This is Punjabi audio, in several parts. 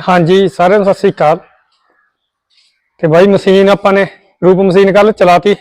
ਹਾਂਜੀ, ਸਾਰਿਆਂ ਨੂੰ ਸਤਿ ਸ੍ਰੀ ਅਕਾਲ। ਤੇ ਬਾਈ ਮਸ਼ੀਨ ਆਪਾਂ ਨੇ, ਰੂਪ ਮਸ਼ੀਨ ਕੱਲ ਚਲਾਤੀ।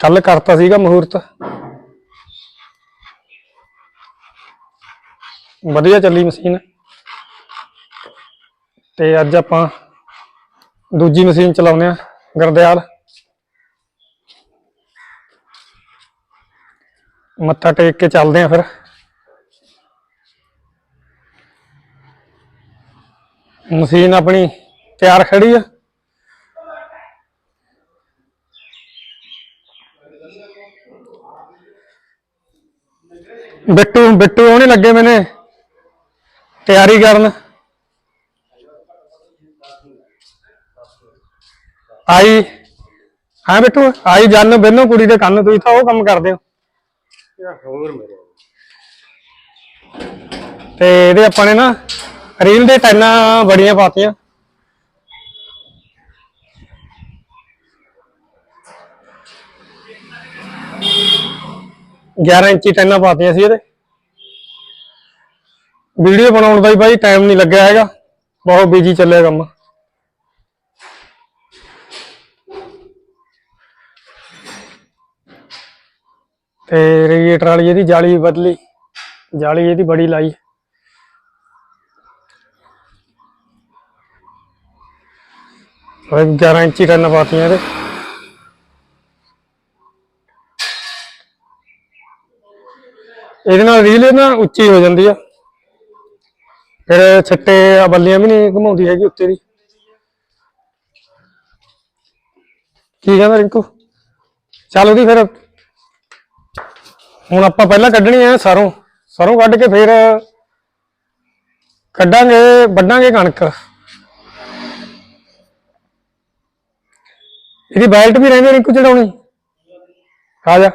ਕੱਲ ਕਰਤਾ ਸੀਗਾ ਮਹੂਰਤ। ਵਧੀਆ ਚੱਲੀ ਮਸ਼ੀਨ। ਤੇ ਅੱਜ ਆਪਾਂ ਦੂਜੀ ਮਸ਼ੀਨ ਚਲਾਉਂਦੇ ਆ ਗਰਦਿਆਲ। ਮੱਥਾ ਟੇਕ ਕੇ ਚੱਲਦੇ ਆ ਫਿਰ। ਮਸ਼ੀਨ ਆਪਣੀ ਤਿਆਰ ਖੜੀ ਆ। ਬਿੱਟੂ ਬਿੱਟੂ ਆਉਣੇ ਲੱਗੇ ਮੈਨੇ। ਤਿਆਰੀ ਕਰਨ। ਆਈ। ਹਾਂ ਬਿੱਟੂ? ਆਈ ਜਨ ਬੈਨੋ ਕੁੜੀ ਦੇ ਕੰਨ ਤੁਸੀਂ ਤਾਂ ਉਹ ਕੰਮ ਕਰਦੇ ਹੋ। ਹੋਰ ਮੇਰੇ। ਤੇ ਇਹਦੇ ਆਪਾਂ ਨੇ ਨਾ ਰੀਲ ਦੇ ਟੈਨਾਂ ਬੜੀਆਂ ਪਾਤੀਆਂ। ਗਿਆਰਾਂ ਇੰਚੀ ਟੈਨਾਂ ਪਾਤੀਆਂ ਸੀ ਇਹਦੇ। ਵੀਡੀਓ ਬਣਾਉਣ ਦਾ ਹੀ ਬਾਈ ਟਾਈਮ ਨਹੀਂ ਲੱਗਿਆ ਹੈਗਾ। ਬਹੁਤ ਬਿਜ਼ੀ ਚੱਲਿਆ ਕੰਮ। ਤੇ ਰੇਡੀਏਟਰ ਵਾਲੀ ਇਹਦੀ ਜਾਲੀ ਬਦਲੀ। ਜਾਲੀ ਇਹਦੀ ਬੜੀ ਲਾਈ। 11 ਇੰਚੀ ਟੈਨਾਂ ਪਾਤੀਆਂ ਇਹਦੇ। ਇਹਦੇ ਨਾਲ ਰੀਲ ਨਾ ਉੱਚੀ ਹੋ ਜਾਂਦੀ ਆ। ਫਿਰ ਛੱਟੇ ਆ, ਬੱਲੀਆਂ ਵੀ ਨਹੀਂ ਘਮਾਉਂਦੀ ਹੈਗੀ ਉੱਤੇ ਦੀ ਕੀ ਕਹਿੰਦਾ ਰਿੰਕੂ? ਚੱਲ ਉਹਦੀ ਫਿਰ। ਹੁਣ ਆਪਾਂ ਪਹਿਲਾਂ ਕੱਢਣੀ ਆ ਸਰੋਂ। ਸਰੋਂ ਕੱਢ ਕੇ ਫਿਰ ਕੱਢਾਂਗੇ, ਵੱਢਾਂਗੇ ਕਣਕ। ਇਹਦੀ ਬੈਲਟ ਵੀ ਰਹਿੰਦੀ ਰਿੰਕੂ ਚੜਾਉਣੀ ਆ ਜਾ।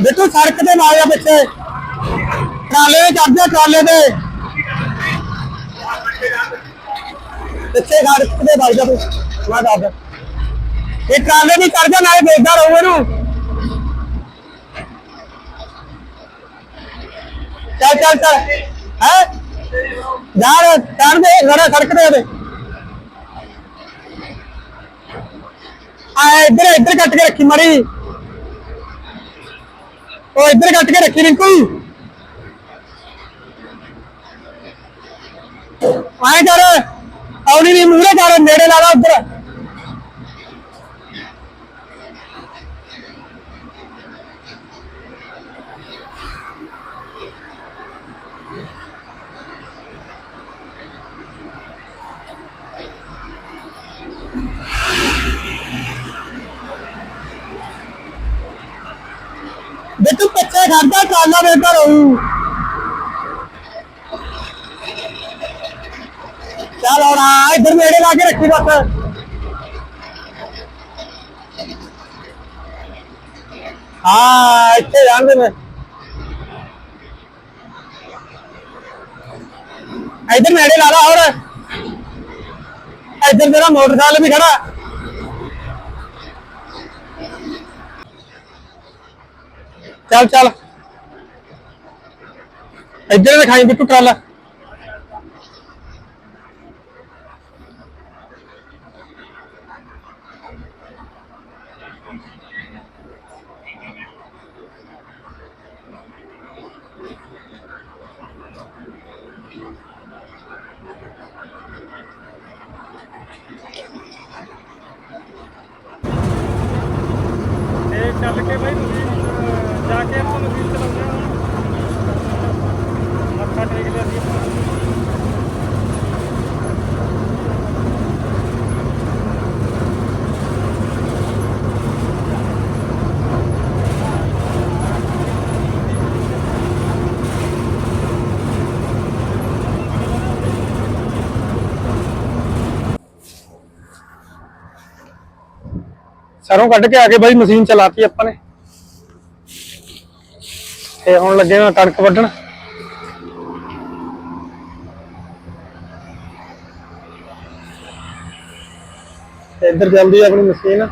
ਦੇਖੋ, ਸੜਕ ਤੇ ਨਾ ਆ ਪਿੱਛੇ। ਟਰਾਲੇ ਤੇ ਚੜਦੇ ਟਰਾਲੇ ਤੇ। ਪਿੱਛੇ ਸੜਕ ਤੇ ਵਗ ਜਾ ਤੂੰ। ਮੈਂ ਦੱਸ ਇਹ ਟਰਾਲੇ ਦੀ ਚੜ ਜਾ ਨਾਲੇ ਦੇਖਦਾ ਰਹੂ ਇਹਨੂੰ। ਚੱਲ ਚੱਲ ਚੱਲ। ਹੈ? ਯਾਰ ਚੜ ਦੇ ਲੜਾ ਸੜਕ ਤੇ ਉਹਦੇ ਆ ਇੱਧਰ ਇੱਧਰ ਕੱਟ ਕੇ ਰੱਖੀ ਮੜੀ। ਉਹ ਇੱਧਰ ਕੱਟ ਕੇ ਰੱਖੀ ਰਿੰਕੂ। ਆਏ ਕਰ, ਆਉਣੀ ਨਹੀਂ ਮੂਹਰੇ ਕਰ, ਨੇੜੇ ਲਾ ਲਾ ਉੱਧਰ ਦੇ ਤੂੰ ਪਿੱਛੇ ਖੜਦਾ ਟਰਾਲਾ ਚੱਲ ਹੁਣ ਆ, ਇੱਧਰ ਨੇੜੇ ਲਾ ਕੇ ਰੱਖੀ ਬਸ। ਹਾਂ, ਇੱਥੇ ਜਾਣ ਦੇ ਇੱਧਰ ਨੇੜੇ ਲਾ ਲਾ ਹੋਰ। ਇੱਧਰ ਤੇਰਾ ਮੋਟਰਸਾਈਕਲ ਵੀ ਖੜਾ। ਚੱਲ ਚੱਲ। ਇੱਧਰ ਦਿਖਾਈ ਬਿੱਟੂ ਟਰਾਲਾ ਤੇ ਚੱਲ ਕੇ ਬਾਈ ਮਸ਼ੀਨ ਜਾ ਕੇ ਆਪਾਂ ਮਸ਼ੀਨ ਚਲਾਉਂਦੇ ਹਾਂ ਮੱਥਾ ਟੇਕ ਲਿਆ ਸੀ ਸਰੋਂ ਕੱਢ ਕੇ ਆ ਕੇ ਬਾਈ ਮਸ਼ੀਨ ਚਲਾਤੀ ਆਪਾਂ ਨੇ। ਤੇ ਹੁਣ ਲੱਗੇ ਆ ਕਣਕ ਵੱਢਣ। ਇੱਧਰ ਚੱਲਦੀ ਆਪਣੀ ਮਸ਼ੀਨ।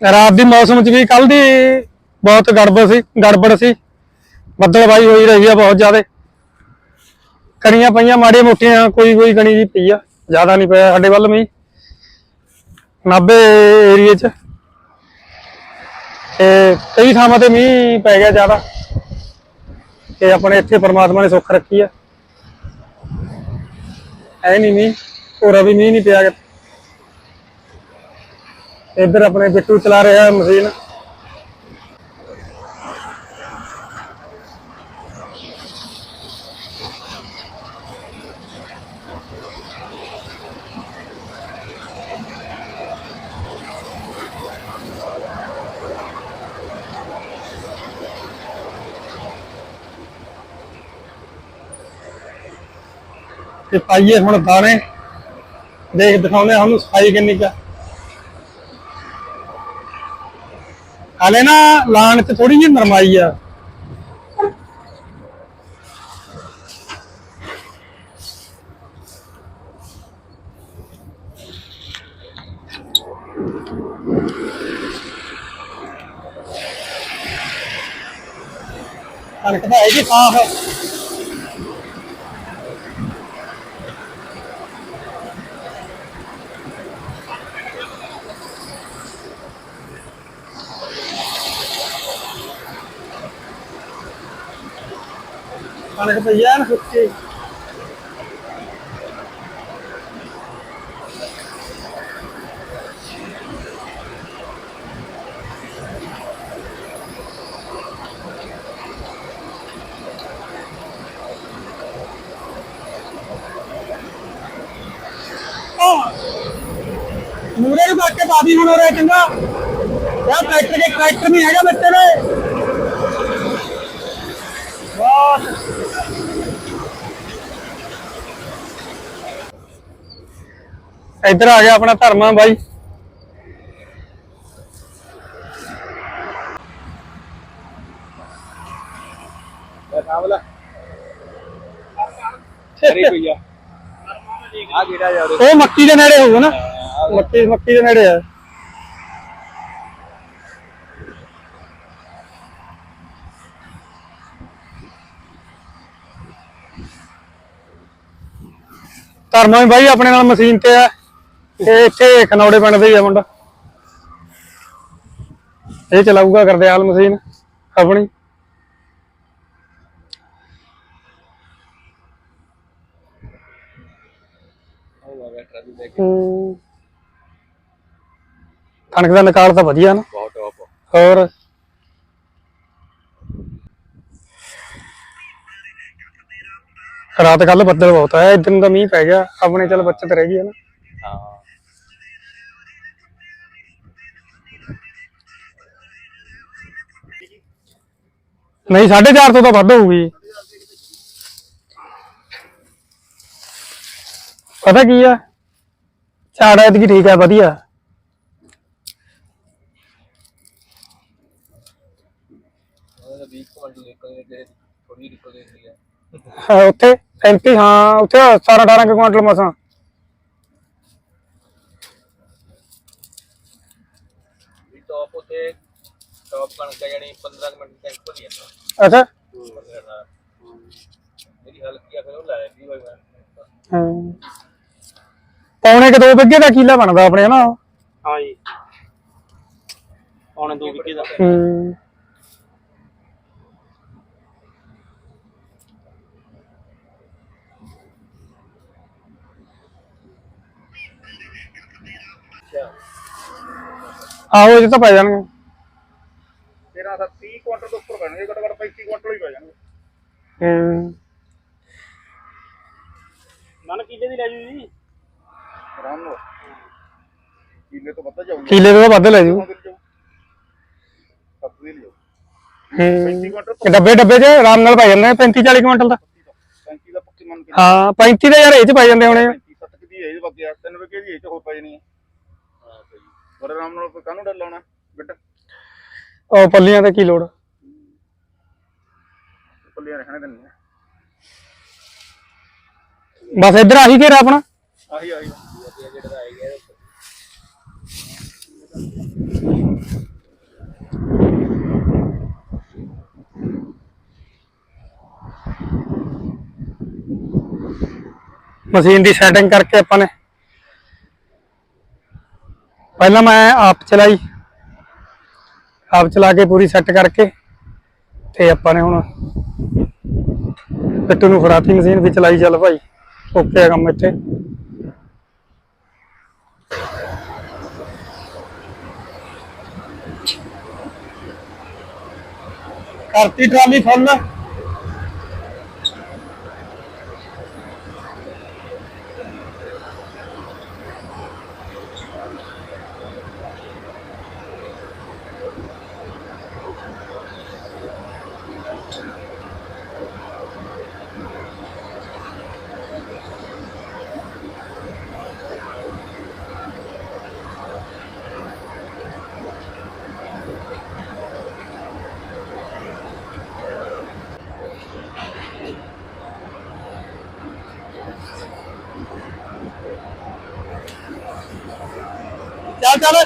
ਰਾਤ ਦੀ ਮੌਸਮ 'ਚ ਵੀ ਕੱਲ ਦੀ ਬਹੁਤ ਗੜਬੜ ਸੀ ਗੜਬੜ ਸੀ। ਬੱਦਲਬਾਈ ਹੋਈ ਰਹੀ ਆ ਬਹੁਤ ਜ਼ਿਆਦਾ। ਕਣੀਆਂ ਪਈਆਂ ਮਾੜੀਆਂ ਮੋਟੀਆਂ, ਕੋਈ ਕੋਈ ਕਣੀ ਜੀ ਪਈ ਆ, ਜ਼ਿਆਦਾ ਨਹੀਂ ਪਿਆ ਸਾਡੇ ਵੱਲ ਮੀਂਹ। ਨਾਭੇ ਏਰੀਏ 'ਚ। ਤੇ ਕਈ ਥਾਵਾਂ ਤੇ ਮੀਂਹ ਪੈ ਗਿਆ ਜ਼ਿਆਦਾ। ਤੇ ਆਪਣੇ ਇੱਥੇ ਪ੍ਰਮਾਤਮਾ ਨੇ ਸੁੱਖ ਰੱਖੀ ਆ। ਐ ਨਹੀਂ ਮੀਂਹ, ਹੋਰਾ ਵੀ ਮੀਂਹ ਨਹੀਂ ਪਿਆ। ਇੱਧਰ ਆਪਣੇ ਬਿੱਟੂ ਚਲਾ ਰਿਹਾ ਮਸ਼ੀਨ। ਤੇ ਪਾਈਏ ਹੁਣ ਦਾਣੇ। ਦੇਖ, ਦਿਖਾਉਂਦੇ ਆ ਉਹਨੂੰ ਸਫ਼ਾਈ ਕਿੰਨੀ ਕਾ ਹਾਲੇ ਨਾ ਲਾਣ ਤੇ ਥੋੜੀ ਜਿਹੀ ਨਰਮਾਈ ਆ। ਕਣਕ ਤਾਂ ਹੈਗੀ ਸਾਫ਼। ਕਣਕ ਪਈ ਆ ਨਾ ਮੂਰੇ ਨੂੰ ਕਰਕੇ ਬਾਦੀ ਹੁਣ ਹੋ ਰਿਹਾ ਚੰਗਾ। ਯਾ ਟਰੈਕਟਰ ਕੇ ਟਰੈਕਟਰ ਨਹੀਂ ਹੈਗਾ ਬੱਚੇ ਨੇ ਵਾਹ। ਇੱਧਰ ਆ ਗਿਆ ਆਪਣਾ ਧਰਮਾ ਬਾਈ। ਉਹ ਮੱਕੀ ਦੇ ਨੇੜੇ ਹੋਊਗਾ ਨਾ। ਮੱਕੀ ਮੱਕੀ ਦੇ ਨੇੜੇ ਆ। ਧਰਮਾ ਬਾਈ ਆਪਣੇ ਨਾਲ ਮਸ਼ੀਨ ਤੇ ਆ ਤੇ ਇੱਥੇ ਖਨੌੜੇ ਪਿੰਡ ਦੇ ਹੀ ਆ ਮੁੰਡਾ। ਇਹ ਚਲਾਊਗਾ ਕਰਦਿਆਲ ਮਸ਼ੀਨ ਆਪਣੀ। ਕਣਕ ਦਾ ਨਿਕਾਲ ਤਾਂ ਵਧੀਆ ਨਾ। ਬਹੁਤ ਟੌਪ ਹੋਰ? ਰਾਤ ਕੱਲ ਬੱਦਲ ਬਹੁਤ ਆਇਆ ਇਦਾਂ ਦਾ ਮੀਂਹ ਪੈ ਗਿਆ ਆਪਣੇ ਚੱਲ ਬੱਚਤ ਰਹਿ ਗਈ ਹੈ ਨਾ। ਹਾਂ। ਨਹੀਂ 450 ਤਾਂ ਵੱਧ ਹੋਊਗੀ। ਪਤਾ ਕੀ ਆ? ਝਾੜ ਐਤਕੀ ਠੀਕ ਆ ਵਧੀਆ। ਉਹਦਾ 20 ਕੁਇੰਟਲ ਨਿਕਲਦੇ ਤੇ ਥੋੜੀ ਨਿਕਲਦੇ ਹੁੰਦੀ ਆ ਹਾਂ, ਉੱਥੇ 35 ਹਾਂ ਉੱਥੇ 17 18 ਕੁ ਕੁਇੰਟਲ ਮਸਾਂ। ਵੀ ਟੌਪ ਉਤੇ ਟੌਪ ਕਣਕ ਹੈ ਜਾਨੀ 15 ਕੁ ਮਿੰਟ ਤੱਕ ਭਰੀ ਜਾਂਦਾ ਅੱਛਾ। ਮੇਰੀ ਹਲਕੀ ਆ ਫਿਰ ਉਹ ਲੈ ਵੀ ਹੋਈ ਮੈਂ। ਹਾਂ। ਪੌਣੇ ਕਿ ਦੋ ਬਿੱਗੇ ਦਾ ਕੀਲਾ ਬਣਦਾ ਆਪਣੇ ਹਨਾ? ਹਾਂ ਜੀ। ਪੌਣੇ 2 ਵਿਕੇ ਦਾ। ਹੂੰ। ਆਹੋ ਇਹ ਤਾਂ ਪੈ ਜਾਣਗੇ। ਤੇਰਾ ਤਾਂ 30 ਕੁਇੰਟਲ ਤੋਂ ਉੱਪਰ ਪੈਣਗੇ ਘੱਟੋ ਘੱਟ 35 ਕੁਇੰਟਲ ਹੀ ਪੈ ਜਾਣਗੇ। ਹੂੰ। ਮਨ ਕਿੱਲੇ ਦੀ ਲੈ ਜੂ ਜੀ। ਆਰਾਮ ਨਾਲ। ਕਿੱਲੇ ਤੋਂ ਵੱਧ ਜਾਊਗੀ। ਕੀਲੇ ਤੋਂ ਵੱਧ ਲੈ ਜੂ ਸੱਤ ਦੀ ਲਿਓ ਹੂੰ। ਇਹ ਡੱਬੇ ਡੱਬੇ 'ਚ ਆਰਾਮ ਨਾਲ ਪੈ ਜਾਂਦੇ 35 40 ਕੁਇੰਟਲ ਦਾ। 35 ਦਾ ਪੱਕੀ ਮੰਨ ਕੇ ਹਾਂ 35 ਦੇ ਯਾਰ ਇਹ 'ਚ ਪੈ ਜਾਂਦੇ ਹੋਣੇ 35 ਸੱਤ ਦੀ ਇਹ ਬਾਕੀ ਆ ਤਿੰਨ ਵਜੇ ਦੀ ਇਹ ਚ ਹੋ ਪੈ ਜਾਣੀ ਹੈ। ਬੜੇ ਪੱਲੀਆਂ ਤੇ ਕੀ ਲੋੜ? ਪੱਲੀਆਂ ਰੱਖਣੇ ਤੇ ਬਸ ਇੱਧਰ ਆਹੀ ਘੇਰਾ ਆਪਣਾ। ਆਹੀ ਆਹੀ। ਮਸ਼ੀਨ ਦੀ ਸੈਟਿੰਗ ਕਰਕੇ ਆਪਾਂ ਨੇ ਪਹਿਲਾਂ ਮੈਂ ਆਪ ਚਲਾਈ। ਆਪ ਚਲਾ ਕੇ ਪੂਰੀ ਸੈੱਟ ਕਰਕੇ ਤੇ ਆਪਾਂ ਨੇ ਹੁਣ ਪਿੱਟੂ ਨੂੰ ਫੜਾਤੀ ਮਸ਼ੀਨ ਵੀ ਚਲਾਈ ਚੱਲ ਭਾਈ। ਓਕੇ ਆ ਕੰਮ ਇੱਥੇ। ਕਰਤੀ ਟਰਾਲੀ ਫੁੱਲ ਚੱਲ ਚੱਲ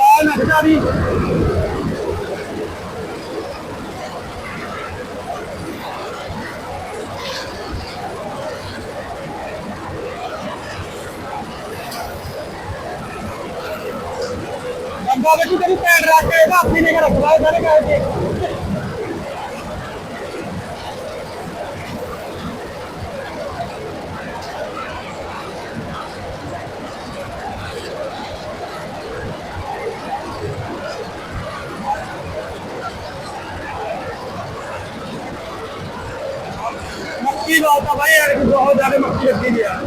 ਆ ਨੱਚਦਾ ਵੀ ਬੰਦਾ ਜੀ ਤੇਰੀ ਭੈਣ ਰੱਖ ਕੇ ਇਹਦਾ ਆਪਣੀ ਨਿਗਰ ਰੱਖਦਾ ਸਾਰੇ ਕਹਿ ਕੇ ਮੱਕੀ ਲਾਉਂਦਾ ਭਾਈ ਯਾਰ, ਬਹੁਤ ਜ਼ਿਆਦਾ ਮੱਕੀ ਲੱਗੀ ਗਿਆ